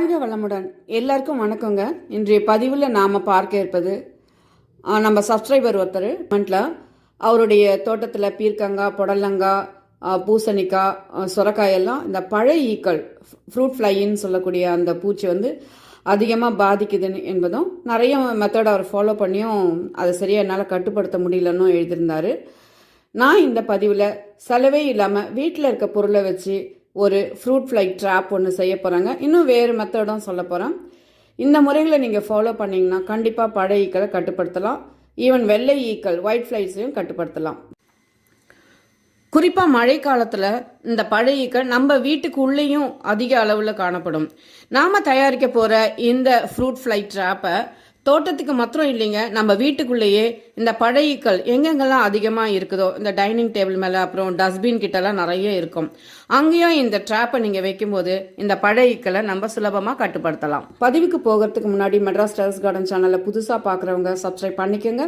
வாழ்க வளமுடன். எல்லாருக்கும் வணக்கங்க. இன்றைய பதிவில் நாம் பார்க்க இருப்பது நம்ம சப்ஸ்கிரைபர் ஒருத்தர் மண்ட்ல. அவருடைய தோட்டத்தில் பீர்க்கங்காய் புடலங்காய் பூசணிக்காய் சுரக்காய் எல்லாம் இந்த பழைய ஈக்கள் ஃப்ரூட் ஃப்ளைன்னு சொல்லக்கூடிய அந்த பூச்சி வந்து அதிகமாக பாதிக்குதுன்னு என்பதும் நிறைய மெத்தட் அவர் ஃபாலோ பண்ணியும் அதை சரியாக என்னால் கட்டுப்படுத்த முடியலன்னும் எழுதியிருந்தார். நான் இந்த பதிவில் செலவே இல்லாமல் வீட்டில் இருக்க பொருளை வச்சு ஒரு ஃப்ரூட் ஃப்ளை ட்ராப் ஒன்று செய்ய போகிறாங்க இன்னும் வேறு மெத்தடும் சொல்ல போகிறேன் இந்த முறைகளை நீங்கள் ஃபாலோ பண்ணிங்கன்னா கண்டிப்பாக பழைய ஈக்களை கட்டுப்படுத்தலாம். ஈவன் வெள்ளை ஈக்கள் ஒயிட் ஃப்ளைஸையும் கட்டுப்படுத்தலாம். குறிப்பாக மழை காலத்தில் இந்த பழைய ஈக்கள் நம்ம வீட்டுக்கு உள்ளேயும் அதிக அளவில் காணப்படும். நாம் தயாரிக்க போகிற இந்த ஃப்ரூட் ஃப்ளை ட்ராப்பை தோட்டத்துக்கு மாத்திரம் இல்லைங்க. நம்ம வீட்டுக்குள்ளேயே இந்த பழையக்கள் எங்கெங்கெல்லாம் அதிகமாக இருக்குதோ இந்த டைனிங் டேபிள் மேலே அப்புறம் டஸ்ட்பின் கிட்டலாம் நிறைய இருக்கும். அங்கேயும் இந்த ட்ராப்பை நீங்கள் வைக்கும்போது இந்த பழையக்களை நம்ம சுலபமாக கட்டுப்படுத்தலாம். பதிவுக்கு போகிறதுக்கு முன்னாடி மெட்ராஸ் டெரஸ் கார்டன் சேனலை புதுசாக பார்க்குறவங்க சப்ஸ்கிரைப் பண்ணிக்கோங்க.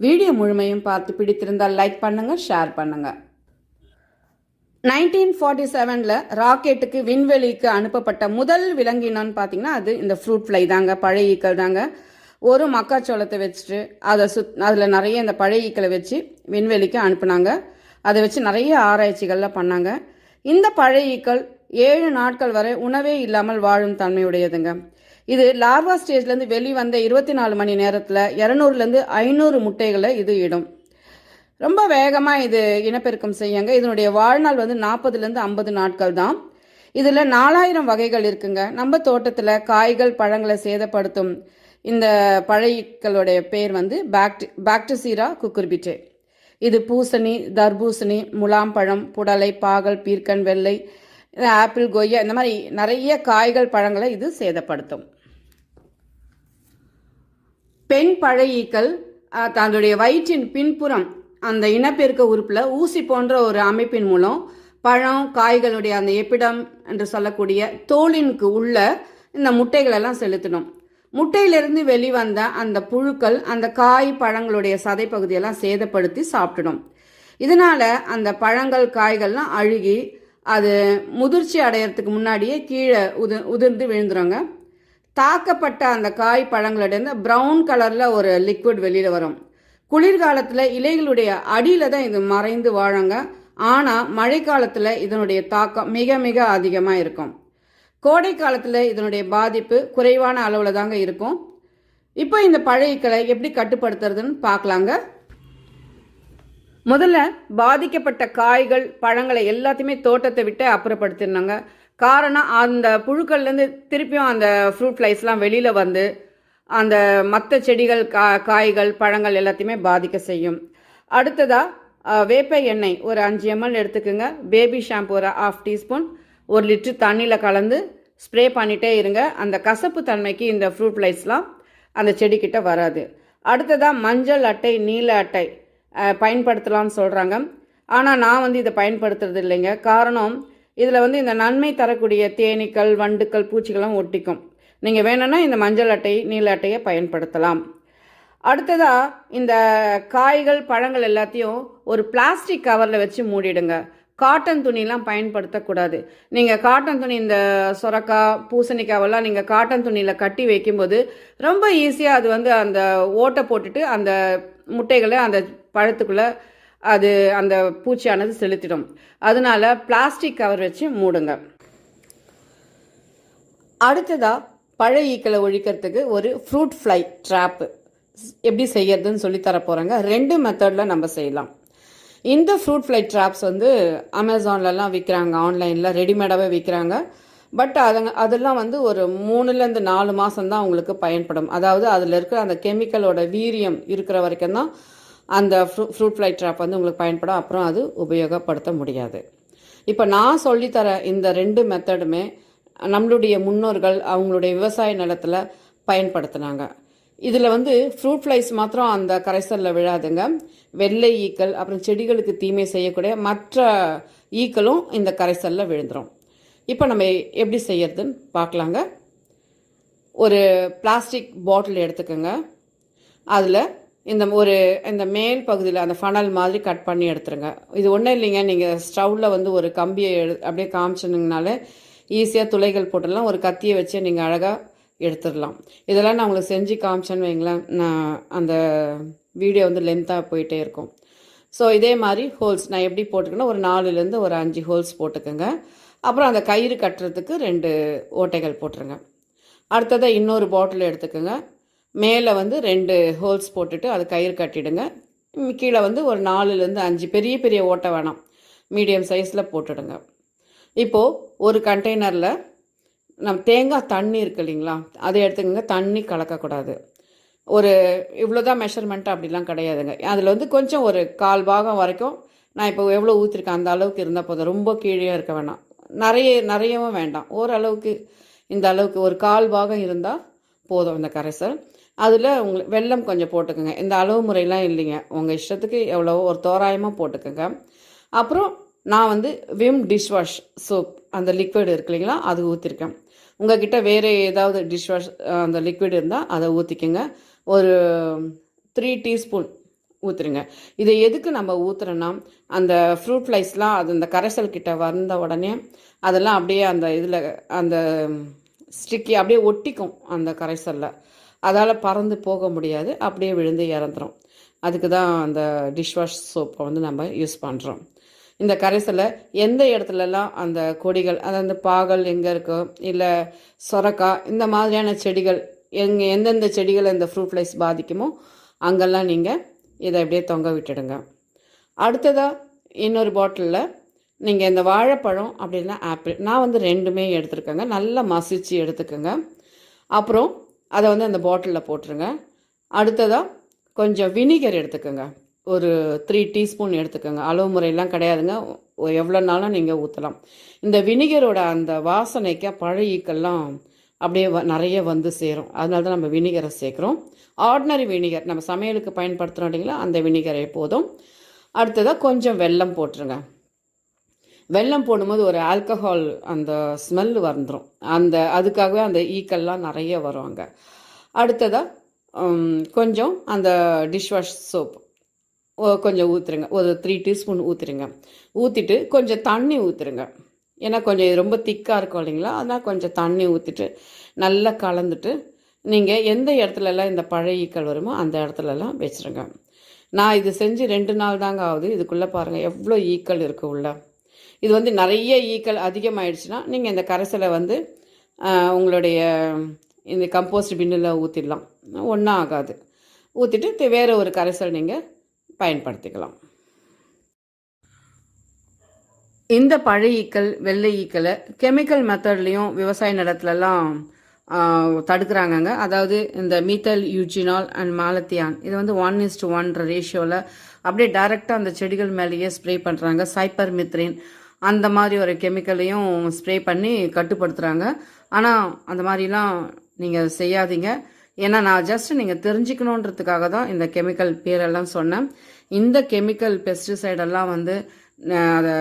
வீடியோ முழுமையும் பார்த்து பிடித்திருந்தால் லைக் பண்ணுங்கள் ஷேர் பண்ணுங்கள் நைன்டீன் ஃபார்ட்டி செவனில் ராக்கெட்டுக்கு விண்வெளிக்கு அனுப்பப்பட்ட முதல் விலங்கினான்னு பார்த்தீங்கன்னா அது இந்த ஃப்ரூட் ஃப்ளை தாங்க பழைய ஈக்கள் தாங்க. ஒரு மக்காச்சோளத்தை வச்சுட்டு அதை சுத் அதில் நிறைய இந்த பழைய ஈக்களை வச்சு விண்வெளிக்கு அனுப்புனாங்க. அதை வச்சு நிறைய ஆராய்ச்சிகள்லாம் பண்ணாங்க. இந்த பழைய ஈக்கள் ஏழு நாட்கள் வரை உணவே இல்லாமல் வாழும் தன்மையுடையதுங்க. இது லார்வா ஸ்டேஜ்லேருந்து வெளிவந்த இருபத்தி நாலு மணி நேரத்தில் இரநூறுலேருந்து ஐநூறு முட்டைகளை இது இடும். ரொம்ப வேகமாக இது இனப்பெருக்கம் செய்யுங்க. இதனுடைய வாழ்நாள் வந்து நாற்பதுலேருந்து ஐம்பது நாட்கள் தான். இதில் நாலாயிரம் வகைகள் இருக்குங்க. நம்ம தோட்டத்தில் காய்கள் பழங்களை சேதப்படுத்தும் இந்த பழையக்களுடைய பேர் வந்து பாக்டி பாக்டசீரா குக்குர்பிட்டே. இது பூசணி தர்பூசணி முலாம்பழம் புடலை பாகல் பீர்க்கன் வெள்ளை ஆப்பிள் கொய்யா இந்த மாதிரி நிறைய காய்கள் பழங்களை இது சேதப்படுத்தும். பெண் பழையீக்கள் தன்னுடைய வயிற்றின் பின்புறம் அந்த இனப்பெருக்க உறுப்பில் ஊசி போன்ற ஒரு அமைப்பின் மூலம் பழம் காய்களுடைய அந்த எப்பிடம் என்று சொல்லக்கூடிய தோலினுக்கு உள்ள இந்த முட்டைகளெல்லாம் செலுத்தணும். முட்டையிலிருந்து வெளிவந்த அந்த புழுக்கள் அந்த காய் பழங்களுடைய சதை பகுதியெல்லாம் சேதப்படுத்தி சாப்பிட்டுடும் இதனால அந்த பழங்கள் காய்கள்லாம் அழுகி அது முதிர்ச்சி அடையறதுக்கு முன்னாடியே கீழே உது உதிர்ந்து விழுந்துருங்க. தாக்கப்பட்ட அந்த காய் பழங்களோட ப்ரௌன் கலரில் ஒரு லிக்விட் வெளியில் வரும். குளிர்காலத்தில் இலைகளுடைய அடியில் தான் இது மறைந்து வாழங்க. ஆனால் மழைக்காலத்தில் இதனுடைய தாக்கம் மிக மிக அதிகமாக இருக்கும். கோடை காலத்தில் இதனுடைய பாதிப்பு குறைவான அளவில் தாங்க இருக்கும். இப்போ இந்த பழையக்களை எப்படி கட்டுப்படுத்துறதுன்னு பார்க்கலாங்க. முதல்ல பாதிக்கப்பட்ட காய்கள் பழங்களை எல்லாத்தையுமே தோட்டத்தை விட்டு அப்புறப்படுத்திருந்தாங்க காரணம் அந்த புழுக்கள்லேருந்து திருப்பியும் அந்த ஃப்ரூட் ஃப்ளைஸ்லாம் வெளியில் வந்து அந்த மற்ற செடிகள் கா காய்கள் பழங்கள் எல்லாத்தையுமே பாதிக்க செய்யும். அடுத்ததாக வேப்ப எண்ணெய் ஒரு அஞ்சு எம்எல் எடுத்துக்கோங்க. பேபி ஷாம்பு ஒரு ஆஃப் டீஸ்பூன் ஒரு லிட்டர் தண்ணியில் கலந்து ஸ்ப்ரே பண்ணிகிட்டே இருங்க. அந்த கசப்பு தன்மைக்கு இந்த ஃப்ரூட் ஃப்ளைஸ்லாம் அந்த செடிக்கிட்ட வராது. அடுத்ததாக மஞ்சள் அட்டை நீல அட்டை பயன்படுத்தலாம்னு சொல்கிறாங்க ஆனால் நான் வந்து இதை பயன்படுத்துறது இல்லைங்க. காரணம் இதில் வந்து இந்த நன்மை தரக்கூடிய தேனீக்கள் வண்டுக்கள் பூச்சிகளும் ஒட்டிக்கும். நீங்கள் வேணும்னா இந்த மஞ்சள் அட்டை நீல அட்டையை பயன்படுத்தலாம். அடுத்ததாக இந்த காய்கள் பழங்கள் எல்லாத்தையும் ஒரு பிளாஸ்டிக் கவரில் வச்சு மூடிடுங்க. காட்டன் துணிலாம் பயன்படுத்தக்கூடாது. நீங்கள் காட்டன் துணி இந்த சுரக்கா பூசணிக்காவெல்லாம் நீங்கள் காட்டன் துணியில் கட்டி வைக்கும்போது ரொம்ப ஈஸியாக அது வந்து அந்த ஓட்டை போட்டுட்டு அந்த முட்டைகளை அந்த பழத்துக்குள்ளே அது அந்த பூச்சியானது செலுத்திடும். அதனால பிளாஸ்டிக் கவர் வச்சு மூடுங்க. அடுத்ததாக பழைய ஈக்களை ஒழிக்கிறதுக்கு ஒரு ஃப்ரூட் ஃப்ளை ட்ராப்பு எப்படி செய்யறதுன்னு சொல்லி தர போகிறேங்க ரெண்டு மெத்தடில் நம்ம செய்யலாம். இந்த ஃப்ரூட் ஃப்ளை ட்ராப்ஸ் வந்து அமேசான்லலாம் விற்கிறாங்க ஆன்லைனில் ரெடிமேடாகவே விற்கிறாங்க பட் அதுங்க அதெல்லாம் வந்து ஒரு மூணுலேருந்து நாலு மாதம் தான் பயன்படும். அதாவது அதில் இருக்கிற அந்த கெமிக்கலோட வீரியம் இருக்கிற வரைக்கும் தான் அந்த ஃப்ரூ ஃப்ரூட் ஃப்ளை ட்ராப் வந்து உங்களுக்கு பயன்படும். அப்புறம் அது உபயோகப்படுத்த முடியாது. இப்போ நான் சொல்லித்தர இந்த ரெண்டு மெத்தடுமே நம்மளுடைய முன்னோர்கள் அவங்களுடைய விவசாய நிலத்தில் பயன்படுத்தினாங்க. இதில் வந்து ஃப்ரூட் ஃப்ளைஸ் மாத்திரம் அந்த கரைசலில் விழாதுங்க. வெள்ளை ஈக்கள் அப்புறம் செடிகளுக்கு தீமை செய்யக்கூடிய மற்ற ஈக்களும் இந்த கரைசலில் விழுந்துடும் இப்போ நம்ம எப்படி செய்யறதுன்னு பார்க்கலாங்க. ஒரு பிளாஸ்டிக் பாட்டில் எடுத்துக்கோங்க. அதில் இந்த ஒரு இந்த மேல் பகுதியில் அந்த ஃபனல் மாதிரி கட் பண்ணி எடுத்துருங்க. இது ஒன்றும் இல்லைங்க நீங்கள் ஸ்டவ்வில் வந்து ஒரு கம்பியை எடு அப்படியே காமிச்சினுங்கனாலே ஈஸியாக துளைகள் போட்டுடலாம். ஒரு கத்தியை வச்சு நீங்கள் அழகாக எடுத்துடலாம். இதெல்லாம் நான் உங்களுக்கு செஞ்சு காமிச்சேன்னு வைங்களேன். நான் அந்த வீடியோ வந்து லென்த்தாக போயிட்டே இருக்கும். ஸோ இதே மாதிரி ஹோல்ஸ் நான் எப்படி போட்டுக்கணும் ஒரு நாலுலேருந்து ஒரு அஞ்சு ஹோல்ஸ் போட்டுக்கோங்க. அப்புறம் அந்த கயிறு கட்டுறதுக்கு ரெண்டு ஓட்டைகள் போட்டுருங்க. அடுத்ததை இன்னொரு பாட்டில் எடுத்துக்கோங்க. மேலே வந்து ரெண்டு ஹோல்ஸ் போட்டுட்டு அது கயிறு கட்டிடுங்க. கீழே வந்து ஒரு நாலுலேருந்து அஞ்சு பெரிய பெரிய ஓட்டை வேணாம். மீடியம் சைஸில் போட்டுடுங்க. இப்போது ஒரு கண்டெய்னரில் நம்ம தேங்காய் தண்ணி இருக்கு இல்லைங்களா? அதை எடுத்துக்கோங்க. தண்ணி கலக்கக்கூடாது. ஒரு இவ்வளோதான் மெஷர்மெண்ட் அப்படிலாம் கிடையாதுங்க. அதில் வந்து கொஞ்சம் ஒரு கால் பாகம் வரைக்கும் நான் இப்போ எவ்வளோ ஊற்றிருக்கேன் அந்த அளவுக்கு இருந்தால் போதும். ரொம்ப கீழே இருக்க வேணாம். நிறைய நிறையவும் வேண்டாம். ஓரளவுக்கு இந்த அளவுக்கு ஒரு கால் பாகம் இருந்தால் போதும் இந்த கரைசல். அதில் உங்களுக்கு வெல்லம் கொஞ்சம் போட்டுக்கோங்க. இந்த அளவு முறையெல்லாம் இல்லைங்க. உங்கள் இஷ்டத்துக்கு எவ்வளோ ஒரு தோராயமாக போட்டுக்கோங்க. அப்புறம் நான் வந்து விம் டிஷ்வாஷ் சோப் அந்த லிக்விட் இருக்கு இல்லைங்களா? அது ஊற்றிருக்கேன் உங்ககிட்ட வேறு ஏதாவது டிஷ் வாஷ் அந்த லிக்விட் இருந்தால் அதை ஊற்றிக்கோங்க ஒரு த்ரீ டீஸ்பூன் ஊற்றுருங்க இதை எதுக்கு நம்ம ஊற்றுறோன்னா அந்த ஃப்ரூட் ஃப்ளைஸ்லாம் அது அந்த கரைசல் கிட்ட வந்த உடனே அதெல்லாம் அப்படியே அந்த இதில் அந்த ஸ்டிக்கி அப்படியே ஒட்டிக்கும் அந்த கரைசலில். அதால் பறந்து போக முடியாது. அப்படியே விழுந்து இறந்துரும். அதுக்கு தான் அந்த டிஷ்வாஷ் சோப்பை வந்து நம்ம யூஸ் பண்ணுறோம் இந்த கரைசலை எந்த இடத்துலலாம் அந்த கொடிகள் அதாவது பாகல் எங்கே இருக்கோ இல்லை சொரக்காய் இந்த மாதிரியான செடிகள் எங்கே எந்தெந்த செடிகளை இந்த ஃப்ரூட் ஃப்ளைஸ் பாதிக்குமோ அங்கெல்லாம் நீங்கள் இதை அப்படியே தொங்க விட்டுடுங்க. அடுத்ததாக இன்னொரு பாட்டிலில் நீங்கள் இந்த வாழைப்பழம் அப்படின்னா ஆப்பிள் நான் வந்து ரெண்டுமே எடுத்துருக்கேங்க. நல்லா மசிச்சு எடுத்துக்கோங்க. அப்புறம் அதை வந்து அந்த பாட்டிலில் போட்டுருங்க. அடுத்ததாக கொஞ்சம் வினிகர் எடுத்துக்கோங்க. ஒரு த்ரீ டீஸ்பூன் எடுத்துக்கோங்க. அளவு முறையெல்லாம் கிடையாதுங்க. ஒ- எவ்வளோ நாளும் நீங்கள் ஊற்றலாம் இந்த வினிகரோட அந்த வாசனைக்கு பழையக்கெல்லாம் அப்படியே வ- நிறைய வந்து சேரும். அதனால தான் நம்ம வினிகரை சேர்க்குறோம். ஆர்டினரி வினிகர் நம்ம சமையலுக்கு பயன்படுத்துகிறோம் இல்லைங்களா? அந்த வினிகரை போதும். அடுத்ததாக கொஞ்சம் வெல்லம் போட்டுருங்க. வெல்லம் போடும்போது ஒரு ஆல்கஹால் அந்த ஸ்மெல் வந்துடும் அந்த அதுக்காகவே அந்த ஈக்கல்லாம் நிறைய வரும் அங்கே. அடுத்ததாக கொஞ்சம் அந்த டிஷ்வாஷ் சோப் கொஞ்சம் ஊற்றுருங்க ஒரு த்ரீ டீஸ்பூன் ஊற்றுருங்க ஊற்றிட்டு கொஞ்சம் தண்ணி ஊற்றுருங்க ஏன்னா கொஞ்சம் இது ரொம்ப திக்காக இருக்கும் இல்லைங்களா? அதனால் கொஞ்சம் தண்ணி ஊற்றிட்டு நல்லா கலந்துட்டு நீங்கள் எந்த இடத்துலலாம் இந்த பழைய ஈக்கள் வருமோ அந்த இடத்துலலாம் வச்சுருங்க. நான் இது செஞ்சு ரெண்டு நாள் தாங்க ஆகுது. இதுக்குள்ளே பாருங்கள் எவ்வளோ ஈக்கள் இருக்குது உள்ள. இது வந்து நிறைய ஈக்கள் அதிகமாகிடுச்சுன்னா நீங்கள் இந்த கரைசலை வந்து உங்களுடைய இந்த கம்போஸ்ட் பின்னில் ஊற்றிடலாம் ஒன்றும் ஆகாது. ஊற்றிட்டு வேறு ஒரு கரைசல் நீங்கள் பயன்படுத்திக்கலாம். இந்த பழைய ஈக்கள் வெள்ளை ஈக்களை கெமிக்கல் மெத்தட்லேயும் விவசாய நிலத்துலலாம் தடுக்கிறாங்கங்க. அதாவது இந்த மீத்தல் யூஜினால் அண்ட் மாலத்தியான். இது வந்து ஒன் இஸ் டு ஒன்ற ரேஷியோவில் அப்படியே டைரெக்டாக அந்த செடிகள் மேலேயே ஸ்ப்ரே பண்ணுறாங்க சைப்பர் மித்ரின் அந்த மாதிரி ஒரு கெமிக்கலையும் ஸ்ப்ரே பண்ணி கட்டுப்படுத்துகிறாங்க ஆனால் அந்த மாதிரிலாம் நீங்கள் செய்யாதீங்க. ஏன்னா நான் ஜஸ்ட் நீங்கள் தெரிஞ்சுக்கணுன்றதுக்காக தான் இந்த கெமிக்கல் பேரெல்லாம் சொன்னேன். இந்த கெமிக்கல் பெஸ்டிசைடெல்லாம் வந்து அதை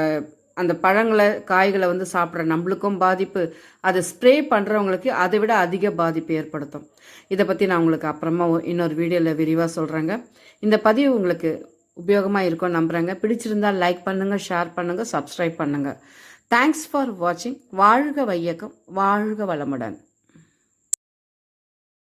அந்த பழங்களை காய்களை வந்து சாப்பிட்ற நம்மளுக்கும் பாதிப்பு. அதை ஸ்ப்ரே பண்ணுறவங்களுக்கு அதை விட அதிக பாதிப்பு ஏற்படுத்தும். இதை பற்றி நான் உங்களுக்கு அப்புறமா இன்னொரு வீடியோவில் விரிவாக சொல்கிறேங்க இந்த பதிவு உங்களுக்கு உபயோகமாக இருக்கும் நம்புகிறேங்க பிடிச்சிருந்தால் லைக் பண்ணுங்கள் ஷேர் பண்ணுங்கள் சப்ஸ்கிரைப் பண்ணுங்கள் தேங்க்ஸ் ஃபார் வாட்சிங் வாழ்க வையகம் வாழ்க வளமுடன்.